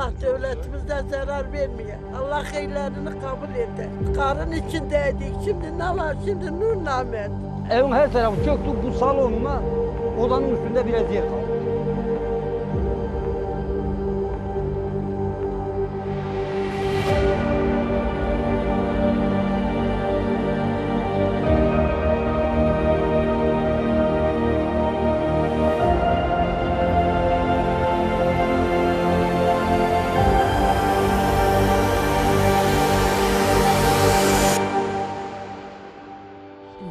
Allah devletimize zarar vermiyor. Allah hayırlarını kabul eder. Karın içindeydik. Şimdi ne var? Şimdi nur namet. Evin her tarafı çöktü. Bu salonuma odanın üstünde biraz yer kaldı.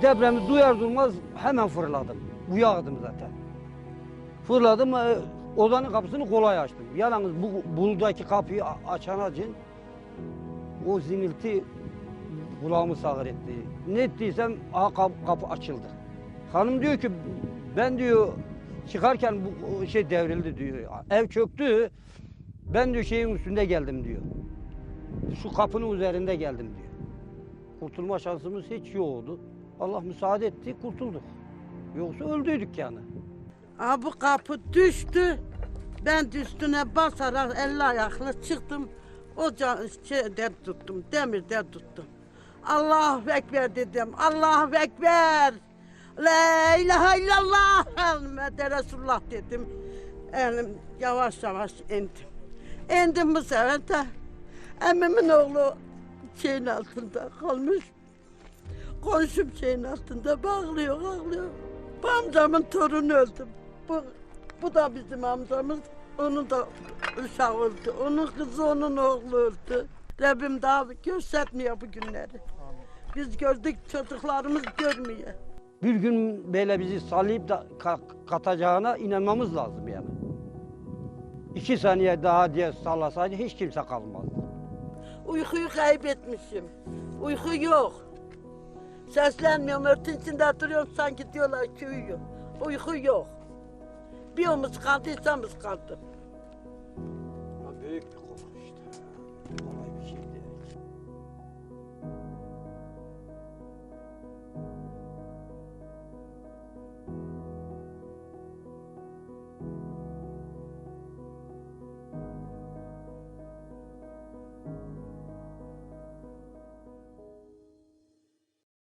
Depremi duyar duymaz hemen fırladım. Uyağdım zaten. Fırladım, e, odanın kapısını kolay açtım. Yalnız bu buradaki kapıyı açan acın o zinilti kulağımı sağır etti. Ne ettiysem aha kap- kapı açıldı. Hanım diyor ki ben diyor çıkarken bu şey devrildi diyor. Ev çöktü. Ben diyor şeyin üstünde geldim diyor. Şu kapının üzerinde geldim diyor. Kurtulma şansımız hiç yoktu. Allah müsaade etti, kurtulduk. Yoksa öldüydük yani. Aa, bu kapı düştü. Ben üstüne basarak elli ayaklı çıktım. Oca şeyde tuttum, demirde tuttum. Allahu Ekber dedim. Allahu Ekber. La ilahe illallah. Muhammed Resulullah dedim. Elim yavaş yavaş indim. İndim bu sefer de emmimin oğlu şeyin altında kalmış. Komşum şeyin altında bağlıyor, ağlıyor. Bu amcamın torunu öldü. Bu, bu da bizim amcamız. Onun da uşağı öldü. Onun kızı, onun oğlu öldü. Rabbim daha göstermiyor bu günleri. Biz gördük, çocuklarımız görmüyor. Bir gün böyle bizi sallayıp da ka- katacağına inanmamız lazım yani. İki saniye daha diye sallasaydı hiç kimse kalmazdı. Uykuyu kaybetmişim. Uyku yok. Seslenmiyorum, örtün içinde duruyorum sanki diyorlar ki uyuyor. Uyku yok. Bir omuz kaldıysa omuz kaldı.